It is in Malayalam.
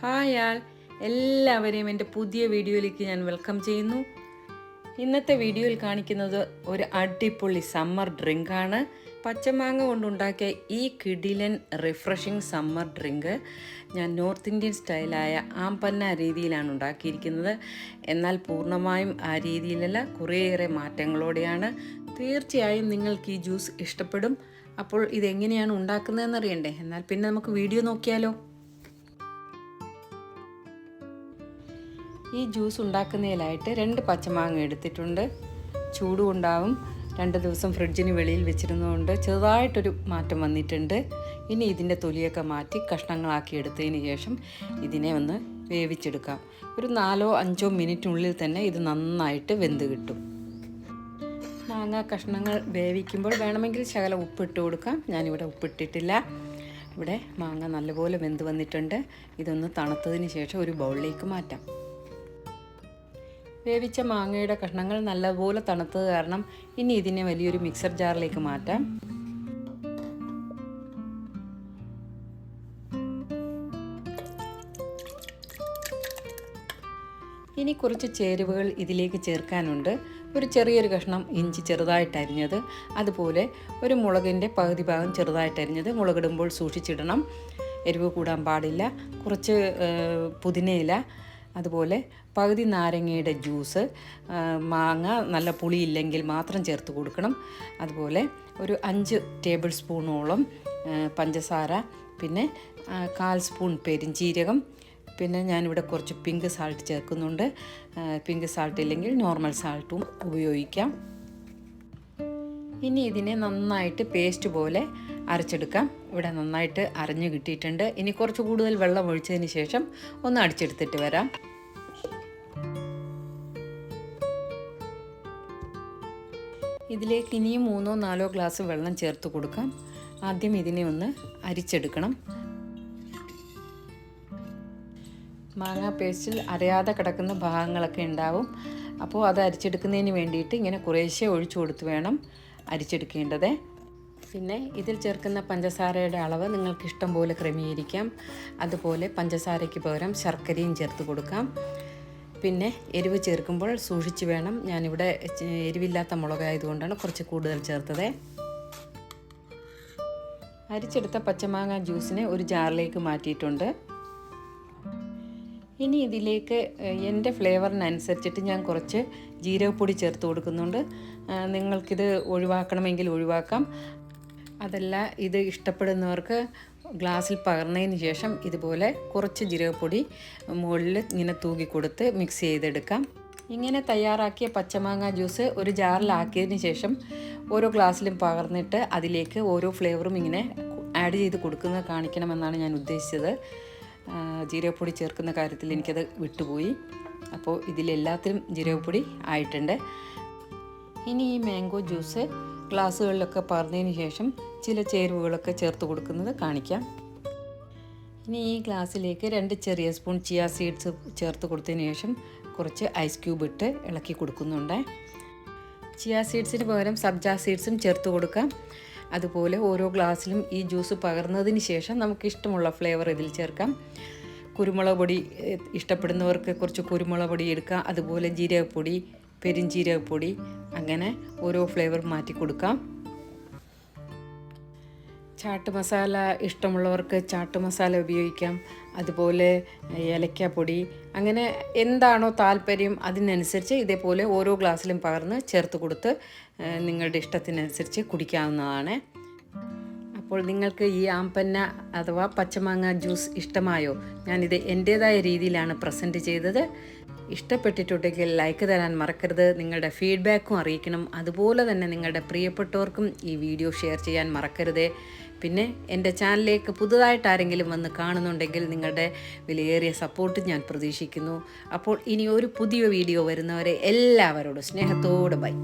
ഹായ് ആൾ. എല്ലാവരെയും എന്റെ പുതിയ വീഡിയോയിലേക്ക് ഞാൻ വെൽക്കം ചെയ്യുന്നു. ഇന്നത്തെ വീഡിയോയിൽ കാണിക്കുന്നത് ഒരു അടിപൊളി സമ്മർ ഡ്രിങ്കാണ്. പച്ചമാങ്ങ കൊണ്ടുണ്ടാക്കിയ ഈ കിഡിലൻ റിഫ്രഷിംഗ് സമ്മർ ഡ്രിങ്ക് ഞാൻ നോർത്ത് ഇന്ത്യൻ സ്റ്റൈലായ ആമ്പന്ന രീതിയിലാണ് ഉണ്ടാക്കിയിരിക്കുന്നത്. എന്നാൽ പൂർണമായും ആ രീതിയിലല്ല കുറേയേറെ മാറ്റങ്ങളോടെയാണ്. തീർച്ചയായും നിങ്ങൾക്ക് ഈ ജ്യൂസ് ഇഷ്ടപ്പെടും. അപ്പോൾ ഇതെങ്ങനെയാണ് ഉണ്ടാക്കുന്നതെന്ന് അറിയണ്ടേ? എന്നാൽ പിന്നെ നമുക്ക് വീഡിയോ നോക്കിയാലോ. ഈ ജ്യൂസ് ഉണ്ടാക്കുന്നതിലായിട്ട് രണ്ട് പച്ചമാങ്ങ എടുത്തിട്ടുണ്ട്. ചൂടും ഉണ്ടാവും രണ്ട് ദിവസം ഫ്രിഡ്ജിന് വെളിയിൽ വെച്ചിരുന്നതുകൊണ്ട് ചെറുതായിട്ടൊരു മാറ്റം വന്നിട്ടുണ്ട്. ഇനി ഇതിന്റെ തൊലിയൊക്കെ മാറ്റി കഷ്ണങ്ങളാക്കി എടുത്തതിന് ശേഷം ഇതിനെ ഒന്ന് വേവിച്ചെടുക്കാം. ഒരു നാലോ അഞ്ചോ മിനിറ്റിനുള്ളിൽ തന്നെ ഇത് നന്നായിട്ട് വെന്ത് കിട്ടും. മാങ്ങ കഷ്ണങ്ങൾ വേവിക്കുമ്പോൾ വേണമെങ്കിൽ ശകലം ഉപ്പിട്ട് കൊടുക്കാം. ഞാനിവിടെ ഉപ്പിട്ടിട്ടില്ല. ഇവിടെ മാങ്ങ നല്ലപോലെ വെന്ത് വന്നിട്ടുണ്ട്. ഇതൊന്ന് തണുത്തതിന് ശേഷം ഒരു ബൗളിലേക്ക് മാറ്റാം. വേവിച്ച മാങ്ങയുടെ കഷ്ണങ്ങൾ നല്ലപോലെ തണുത്തത് കാരണം ഇനി ഇതിനെ വലിയൊരു മിക്സർ ജാറിലേക്ക് മാറ്റാം. ഇനി കുറച്ച് ചേരുവകൾ ഇതിലേക്ക് ചേർക്കാനുണ്ട്. ഒരു ചെറിയൊരു കഷ്ണം ഇഞ്ചി ചെറുതായിട്ട് അരിഞ്ഞത് അതുപോലെ ഒരു മുളകിന്റെ പകുതി ഭാഗം ചെറുതായിട്ട് അരിഞ്ഞത് മുളകിടുമ്പോൾ സൂക്ഷിച്ചിടണം. എരിവ് കൂടാൻ പാടില്ല. കുറച്ച് പുതിനയില അതുപോലെ പകുതി നാരങ്ങയുടെ ജ്യൂസ് മാങ്ങ നല്ല പുളിയില്ലെങ്കിൽ മാത്രം ചേർത്ത് കൊടുക്കണം. അതുപോലെ ഒരു അഞ്ച് ടേബിൾ സ്പൂണോളം പഞ്ചസാര പിന്നെ കാൽ സ്പൂൺ പെരിഞ്ചീരകം പിന്നെ ഞാനിവിടെ കുറച്ച് പിങ്ക് സാൾട്ട് ചേർക്കുന്നുണ്ട്. പിങ്ക് സാൾട്ട് ഇല്ലെങ്കിൽ നോർമൽ സാൾട്ടും ഉപയോഗിക്കാം. ഇനി ഇതിനെ നന്നായിട്ട് പേസ്റ്റ് പോലെ അരച്ചെടുക്കാം. ഇവിടെ നന്നായിട്ട് അരഞ്ഞു കിട്ടിയിട്ടുണ്ട്. ഇനി കുറച്ച് കൂടുതൽ വെള്ളം ഒഴിച്ചതിന് ശേഷം ഒന്ന് അടിച്ചെടുത്തിട്ട് വരാം. ഇതിലേക്ക് ഇനിയും മൂന്നോ നാലോ ഗ്ലാസ് വെള്ളം ചേർത്ത് കൊടുക്കാം. ആദ്യം ഇതിനെ ഒന്ന് അരിച്ചെടുക്കണം. മാങ്ങ പേസ്റ്റിൽ അറിയാതെ കിടക്കുന്ന ഭാഗങ്ങളൊക്കെ ഉണ്ടാവും. അപ്പോൾ അത് അരിച്ചെടുക്കുന്നതിന് വേണ്ടിയിട്ട് ഇങ്ങനെ കുറേശ്ശെ ഒഴിച്ചു കൊടുത്ത് വേണം. അരിച്ചെടുക്കേണ്ടത്. പിന്നെ ഇതിൽ ചേർക്കുന്ന പഞ്ചസാരയുടെ അളവ് നിങ്ങൾക്ക് ഇഷ്ടം പോലെ ക്രമീകരിക്കാം. അതുപോലെ പഞ്ചസാരയ്ക്ക് പകരം ശർക്കരയും ചേർത്ത് കൊടുക്കാം. പിന്നെ എരിവ് ചേർക്കുമ്പോൾ സൂക്ഷിച്ച് വേണം. ഞാനിവിടെ എരിവില്ലാത്ത മുളകായതുകൊണ്ടാണ് കുറച്ച് കൂടുതൽ ചേർത്തത്. അരിച്ചെടുത്ത പച്ചമാങ്ങ ജ്യൂസിനെ ഒരു ജാറിലേക്ക് മാറ്റിയിട്ടുണ്ട്. ഇനി ഇതിലേക്ക് എന്റെ ഫ്ലേവറിനനുസരിച്ചിട്ട് ഞാൻ കുറച്ച് ജീരകപ്പൊടി ചേർത്ത് കൊടുക്കുന്നുണ്ട്. നിങ്ങൾക്കിത് ഒഴിവാക്കണമെങ്കിൽ ഒഴിവാക്കാം. അതല്ല ഇത് ഇഷ്ടപ്പെടുന്നവർക്ക് ഗ്ലാസ്സിൽ പകർന്നതിന് ശേഷം ഇതുപോലെ കുറച്ച് ജീരകപ്പൊടി മുകളിൽ ഇങ്ങനെ തൂകി കൊടുത്ത് മിക്സ് ചെയ്തെടുക്കാം. ഇങ്ങനെ തയ്യാറാക്കിയ പച്ചമാങ്ങ ജ്യൂസ് ഒരു ജാറിലാക്കിയതിന് ശേഷം ഓരോ ഗ്ലാസ്സിലും പകർന്നിട്ട് അതിലേക്ക് ഓരോ ഫ്ലേവറും ഇങ്ങനെ ആഡ് ചെയ്ത് കൊടുക്കുന്നത് കാണിക്കണമെന്നാണ് ഞാൻ ഉദ്ദേശിച്ചത്. ജീരകപ്പൊടി ചേർക്കുന്ന കാര്യത്തിൽ എനിക്കത് വിട്ടുപോയി. അപ്പോൾ ഇതിലെല്ലാത്തിലും ജീരകപ്പൊടി ആയിട്ടുണ്ട്. ഇനി ഈ മാംഗോ ജ്യൂസ് ഗ്ലാസ്സുകളിലൊക്കെ പറഞ്ഞതിന് ശേഷം ചില ചേരുവകളൊക്കെ ചേർത്ത് കൊടുക്കുന്നത് കാണിക്കാം. ഇനി ഈ ഗ്ലാസ്സിലേക്ക് രണ്ട് ചെറിയ സ്പൂൺ ചിയ സീഡ്സ് ചേർത്ത് കൊടുത്തതിന് ശേഷം കുറച്ച് ഐസ് ക്യൂബ് ഇട്ട് ഇളക്കി കൊടുക്കുന്നുണ്ട്. ചിയ സീഡ്സിന് പകരം സബ്ജ സീഡ്സും ചേർത്ത് കൊടുക്കാം. അതുപോലെ ഓരോ ഗ്ലാസ്സിലും ഈ ജ്യൂസ് പകർന്നതിന് ശേഷം നമുക്ക് ഇഷ്ടമുള്ള ഫ്ലേവർ ഇതിൽ ചേർക്കാം. കുരുമുളക് പൊടി ഇഷ്ടപ്പെടുന്നവർക്ക് കുറച്ച് കുരുമുളക് പൊടി എടുക്കാം. അതുപോലെ ജീരകപ്പൊടി പെരിഞ്ജീരകപ്പൊടി അങ്ങനെ ഓരോ ഫ്ലേവർ മാറ്റി കൊടുക്കാം ചാട്ട് മസാല ഇഷ്ടമുള്ളവർക്ക് ചാട്ട് മസാല ഉപയോഗിക്കാം. അതുപോലെ ഏലക്കാപ്പൊടി. അങ്ങനെ എന്താണോ താല്പര്യം അതിനനുസരിച്ച് ഇതേപോലെ ഓരോ ഗ്ലാസ്സിലും പകർന്ന് ചേർത്ത് കൊടുത്ത് നിങ്ങളുടെ ഇഷ്ടത്തിനനുസരിച്ച് കുടിക്കാവുന്നതാണ്. അപ്പോൾ നിങ്ങൾക്ക് ഈ ആമ്പന്ന അഥവാ പച്ചമാങ്ങ ജ്യൂസ് ഇഷ്ടമായോ? ഞാനിത് എന്റേതായ രീതിയിലാണ് പ്രസന്റ് ചെയ്തത്. ഇഷ്ടപ്പെട്ടിട്ടുണ്ടെങ്കിൽ ലൈക്ക് തരാൻ മറക്കരുത്. നിങ്ങളുടെ ഫീഡ്ബാക്കും അറിയിക്കണം. അതുപോലെ തന്നെ നിങ്ങളുടെ പ്രിയപ്പെട്ടവർക്കും ഈ വീഡിയോ ഷെയർ ചെയ്യാൻ മറക്കരുത്. പിന്നെ എന്റെ ചാനലിലേക്ക് പുതുതായിട്ട് ആരെങ്കിലും വന്ന് കാണുന്നുണ്ടെങ്കിൽ നിങ്ങളുടെ വിലയേറിയ സപ്പോർട്ട് ഞാൻ പ്രതീക്ഷിക്കുന്നു. അപ്പോൾ ഇനി ഒരു പുതിയ വീഡിയോ വരുന്നവരെ എല്ലാവരോടും സ്നേഹത്തോടെ ബൈ.